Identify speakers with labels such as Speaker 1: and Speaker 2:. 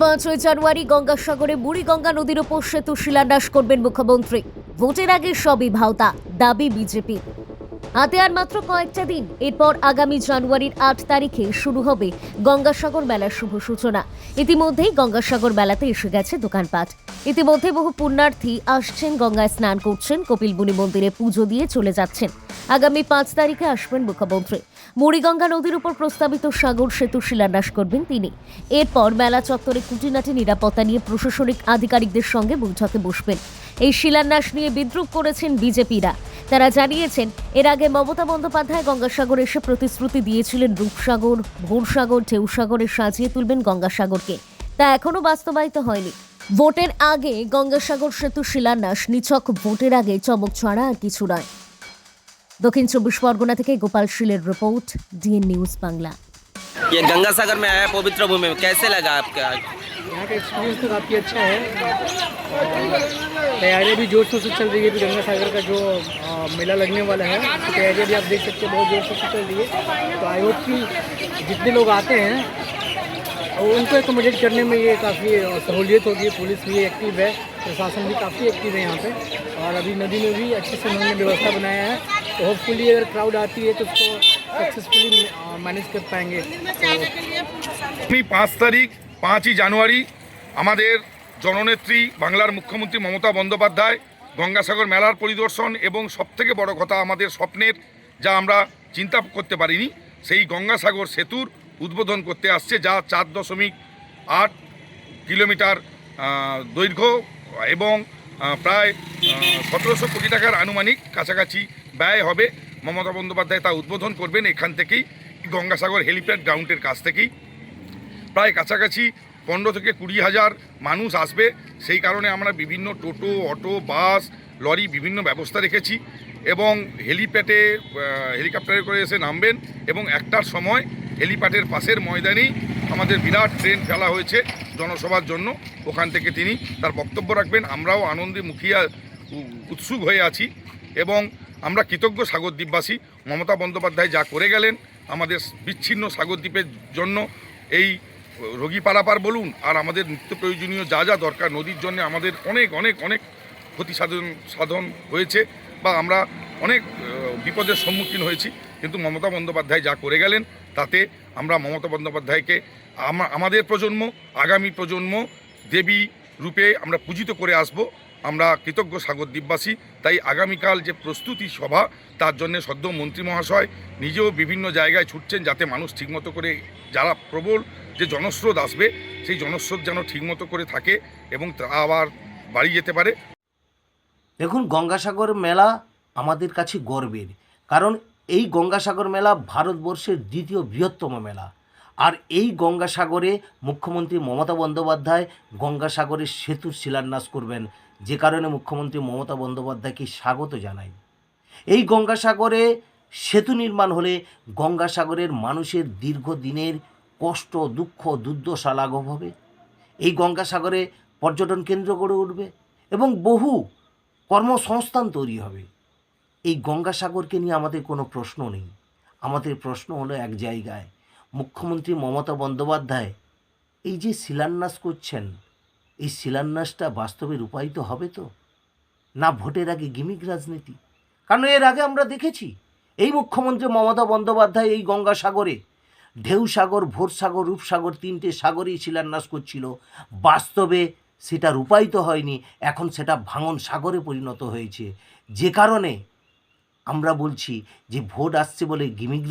Speaker 1: পাঁচই জানুয়ারি গঙ্গাসাগরে বুড়িগঙ্গা নদীর ওপর সেতু শিলান্যাস করবেন মুখ্যমন্ত্রী। ভোটের আগে সবই ভাওতা, দাবি বিজেপি। হাতে আর মাত্র কয়েকটা দিন। এরপর আগামী জানুয়ারির আট তারিখে শুরু হবে গঙ্গাসাগর মেলার শুভ সূচনা। ইতিমধ্যেই গঙ্গাসাগর মেলাতে এসে গেছে দোকানপাট। ইতিমধ্যে বহু পুণ্যার্থী আসছেন, গঙ্গায় স্নান করছেন কপিলমুনি মন্দিরে পুজো দিয়ে চলে যাচ্ছেন। আগামী পাঁচ তারিখে আসবেন মুখ্যমন্ত্রী। মুড়িগঙ্গা নদীর উপর প্রস্তাবিত সাগর সেতু শিলান্যাস করবেন তিনি। এরপর মেলা চত্বরে খুঁটিনাটি নিরাপত্তা নিয়ে প্রশাসনিক আধিকারিকদের সঙ্গে বৈঠকে বসবেন। এই শিলান্যাস নিয়ে বিদ্রুপ করেছেন বিজেপিরা। তারা জানিয়েছেন এর আগে মমতা বন্দ্যোপাধ্যায় গঙ্গাসাগর এসে প্রতিশ্রুতি দিয়েছিলেন রূপসাগর ভোরসাগর ঢেউসাগরে সাজিয়ে তুলবেন গঙ্গাসাগরকে তা এখনও বাস্তবায়িত হয়নি ভোটের আগে গঙ্গাসাগর সেতু শিলান্যাস নিছক ভোটের আগে চমক ছড়া আর কিছু নয় দক্ষিণ চব্বিশ পরগনা থেকে Gopal শীলের report DN news Bangla
Speaker 2: ये गंगा सागर में आया पवित्र भूमि में कैसे लगा आपका
Speaker 3: यहाँ का एक्सपीरियंस तो काफ़ी अच्छा है और तैयारियाँ भी जोर शोर से चल रही है अभी गंगा सागर का जो अ, मेला लगने वाला है उसकी तैयारियाँ भी आप देख सकते हैं बहुत जोर शोर से चल रही है तो आई होप कि जितने लोग आते हैं और उनको एकोमोडेट करने में ये काफ़ी सहूलियत होगी पुलिस भी एक्टिव है प्रशासन भी काफ़ी एक्टिव है यहाँ पे और अभी नदी में भी अच्छे से उन्होंने व्यवस्था बनाया है तो होपफुली अगर क्राउड आती है तो उसको सक्सेसफुली मैनेज कर पाएंगे तो
Speaker 4: আগামী পাঁচ তারিখ পাঁচই জানুয়ারি আমাদের জননেত্রী বাংলার মুখ্যমন্ত্রী মমতা বন্দ্যোপাধ্যায় গঙ্গাসাগর মেলার পরিদর্শন এবং সবথেকে বড় কথা আমাদের স্বপ্নের, যা আমরা চিন্তা করতে পারিনি, সেই গঙ্গাসাগর সেতুর উদ্বোধন করতে আসছে, যা চার দশমিক আট কিলোমিটার দৈর্ঘ্য এবং প্রায় সতেরোশো কোটি টাকার আনুমানিক কাছাকাছি ব্যয় হবে। মমতা বন্দ্যোপাধ্যায় তা উদ্বোধন করবেন এখান থেকেই, গঙ্গাসাগর হেলিপ্যাড গ্রাউন্ডের কাছ থেকেই। প্রায় কাছাকাছি পনেরো থেকে কুড়ি হাজার মানুষ আসবে। সেই কারণে আমরা বিভিন্ন টোটো, অটো, বাস, লরি বিভিন্ন ব্যবস্থা রেখেছি এবং হেলিপ্যাডে হেলিকপ্টারে করে এসে নামবেন এবং একটার সময় হেলিপ্যাডের পাশের ময়দানেই আমাদের বিরাট ট্রেন ফেলা হয়েছে জনসভার জন্য। ওখান থেকে তিনি তার বক্তব্য রাখবেন। আমরাও আনন্দে মুখিয়া উৎসুক হয়ে আছি এবং আমরা কৃতজ্ঞ সাগরদ্বীপবাসী মমতা বন্দ্যোপাধ্যায় যা করে গেলেন আমাদের বিচ্ছিন্ন সাগরদ্বীপের জন্য এই রোগী পারাপার বলুন, আর আমাদের নিত্য প্রয়োজনীয় যা যা দরকার, নদীর জন্য আমাদের অনেক অনেক অনেক ক্ষতি সাধন সাধন হয়েছে বা আমরা অনেক বিপদের সম্মুখীন হয়েছি। কিন্তু মমতা বন্দ্যোপাধ্যায় যা করে গেলেন, তাতে আমরা মমতা বন্দ্যোপাধ্যায়কে আমাদের প্রজন্ম, আগামী প্রজন্ম দেবী রূপে আমরা পূজিত করে আসব। আমরা কৃতজ্ঞ সাগরদ্বীপবাসী তাই আগামীকাল যে প্রস্তুতি সভা, তার জন্য সদ্য মন্ত্রী মহাশয় নিজেও বিভিন্ন জায়গায় ছুটছেন যাতে মানুষ ঠিকমতো করে যারা প্রবল যে জনস্রোত আসবে, সেই জনস্রোত যেন ঠিকমতো করে থাকে এবং তা আবার বাড়ি যেতে পারে।
Speaker 5: দেখুন, গঙ্গাসাগর মেলা আমাদের কাছে গর্বের। কারণ এই গঙ্গাসাগর মেলা ভারতবর্ষের দ্বিতীয় বৃহত্তম মেলা। আর এই গঙ্গাসাগরে মুখ্যমন্ত্রী মমতা বন্দ্যোপাধ্যায় গঙ্গাসাগরের সেতুর শিলান্যাস করবেন। যে কারণে মুখ্যমন্ত্রী মমতা বন্দ্যোপাধ্যায়কে স্বাগত জানাই। এই গঙ্গাসাগরে সেতু নির্মাণ হলে গঙ্গাসাগরের মানুষের দীর্ঘদিনের কষ্ট, দুঃখ, দুর্দশা লাঘব হবে। এই গঙ্গাসাগরে পর্যটন কেন্দ্র গড়ে উঠবে এবং বহু কর্মসংস্থান তৈরি হবে। এই গঙ্গাসাগরকে নিয়ে আমাদের কোনো প্রশ্ন নেই। আমাদের প্রশ্ন হলো এক জায়গায়। মুখ্যমন্ত্রী মমতা বন্দ্যোপাধ্যায় এই যে শিলান্যাস করছেন, এই শিলান্যাসটা বাস্তবে রূপায়িত হবে তো? না ভোটের আগে গিমিক রাজনীতি? কারণ এর আগে আমরা দেখেছি, এই মুখ্যমন্ত্রী মমতা বন্দ্যোপাধ্যায় এই গঙ্গাসাগরে ঢেউসাগর, ভোরসাগর, রূপসাগর তিনটে সাগরই শিলান্যাস করছিল। বাস্তবে সেটা রূপায়িত হয়নি, এখন সেটা ভাঙন সাগরে পরিণত হয়েছে। যে কারণে আমরা বলছি যে ভোট আসছে বলে গিমিক